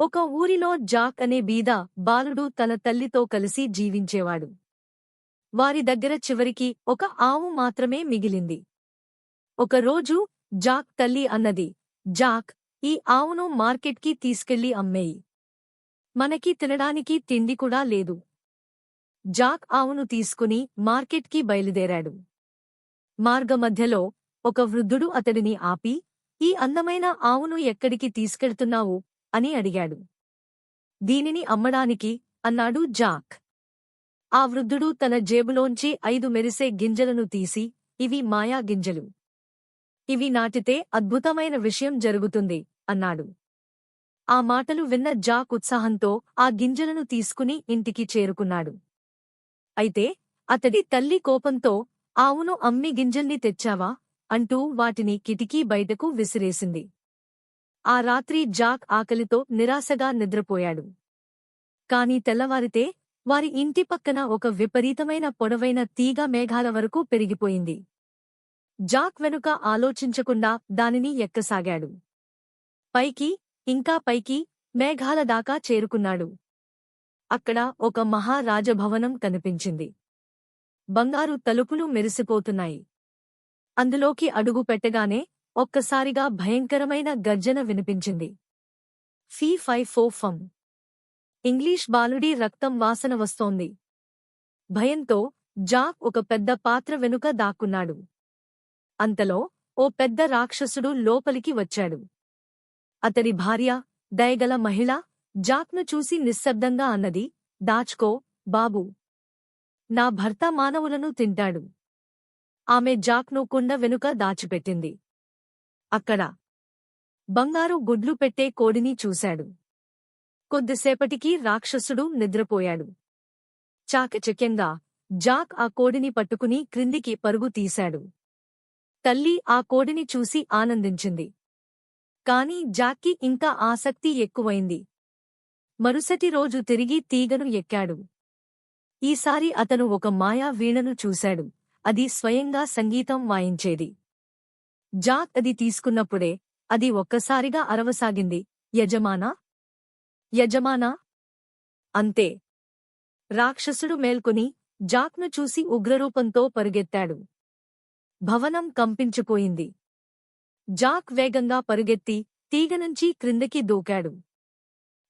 ఒక ఊరిలో జాక్ అనే బీద బాలుడు తన తల్లితో కలిసి జీవించేవాడు. వారి దగ్గర చివరికి ఒక ఆవు మాత్రమే మిగిలింది. ఒకరోజు జాక్ తల్లి అన్నది జాక్ ఈ ఆవును మార్కెట్కి తీసుకెళ్ళి అమ్మేయి. మనకి తినడానికి తిండి కూడా లేదు జాక్ ఆవును తీసుకుని మార్కెట్కి బయలుదేరాడు. మార్గమధ్యలో ఒక వృద్ధుడు అతడిని ఆపి ఈ అందమైన ఆవును ఎక్కడికి తీసుకెళ్తున్నావు? అని అడిగాడు. దీనిని అమ్మడానికి అన్నాడు జాక్. ఆ వృద్ధుడు తన జేబులోంచి ఐదు మెరిసే గింజలను తీసి ఇవి మాయా గింజలు. ఇవి నాటితే అద్భుతమైన విషయం జరుగుతుంది అన్నాడు. ఆ మాటలు విన్న జాక్ ఉత్సాహంతో ఆ గింజలను తీసుకుని ఇంటికి చేరుకున్నాడు. అయితే అతడి తల్లి కోపంతో ఆవును అమ్మి గింజల్ని తెచ్చావా? అంటూ వాటిని కిటికీ బయటకు విసిరేసింది. ఆ రాత్రి జాక్ ఆకలితో నిరాశగా నిద్రపోయాడు. కాని తెల్లవారితే వారి ఇంటి పక్కన ఒక విపరీతమైన పొడవైన తీగ మేఘాల వరకు పెరిగిపోయింది. జాక్ వెనుక ఆలోచించకుండా దానిని ఎక్కసాగాడు. పైకి ఇంకా పైకి మేఘాల దాకా చేరుకున్నాడు. అక్కడ ఒక మహారాజభవనం కనిపించింది. బంగారు తలుపులు మెరిసిపోతున్నాయి. అందులోకి అడుగు పెట్టగానే ఒక్కసారిగా భయంకరమైన గర్జన వినిపించింది. ఫీ ఫై ఫో ఫమ్ ఇంగ్లీష్ బాలుడి రక్తం వాసన వస్తోంది. భయంతో జాక్ ఒక పెద్ద పాత్ర వెనుక దాక్కున్నాడు. అంతలో ఓ పెద్ద రాక్షసుడు లోపలికి వచ్చాడు. అతడి భార్య దయగల మహిళ జాక్ను చూసి నిశ్శబ్దంగా అన్నది దాచుకో బాబూ. నా భర్త మానవులను తింటాడు. ఆమె జాక్ను కుండ వెనుక దాచిపెట్టింది. అక్కడ బంగారు గుడ్లు పెట్టే కోడిని చూశాడు. కొద్దిసేపటికి రాక్షసుడు నిద్రపోయాడు. చాకచక్యంగా జాక్ ఆ కోడిని పట్టుకుని క్రిందికి పరుగు తీశాడు. తల్లి ఆ కోడిని చూసి ఆనందించింది. కాని జాక్కి ఇంకా ఆసక్తి ఎక్కువైంది. మరుసటి రోజు తిరిగి తీగను ఎక్కాడు. ఈసారి అతను ఒక మాయా వీణను చూశాడు. అది స్వయంగా సంగీతం వాయించేది. జాక్ అది తీసుకున్నప్పుడే అది ఒక్కసారిగా అరవసాగింది. యజమానా? యజమానా? అంతే. రాక్షసుడు మేల్కొని జాక్ను చూసి ఉగ్రరూపంతో పరుగెత్తాడు. భవనం కంపించిపోయింది. జాక్ వేగంగా పరుగెత్తి తీగనుంచి క్రిందకి దూకాడు.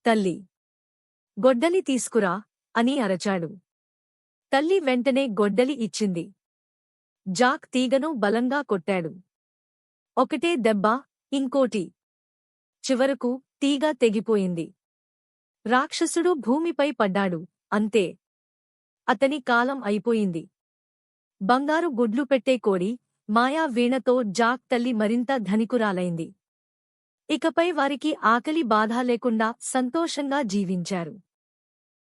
తల్లి! గొడ్డలి తీసుకురా అని అరచాడు. తల్లి వెంటనే గొడ్డలి ఇచ్చింది. జాక్ తీగను బలంగా కొట్టాడు. ఒకటే దెబ్బ ఇంకోటి చివరకు తీగ తెగిపోయింది. రాక్షసుడు భూమిపై పడ్డాడు అంతే. అతని కాలం అయిపోయింది. బంగారు గుడ్లు పెట్టే కోడి మాయా వీణతో జాక్ తల్లి మరింత ధనికురాలైంది. ఇకపై వారికి ఆకలి బాధ లేకుండా సంతోషంగా జీవించారు.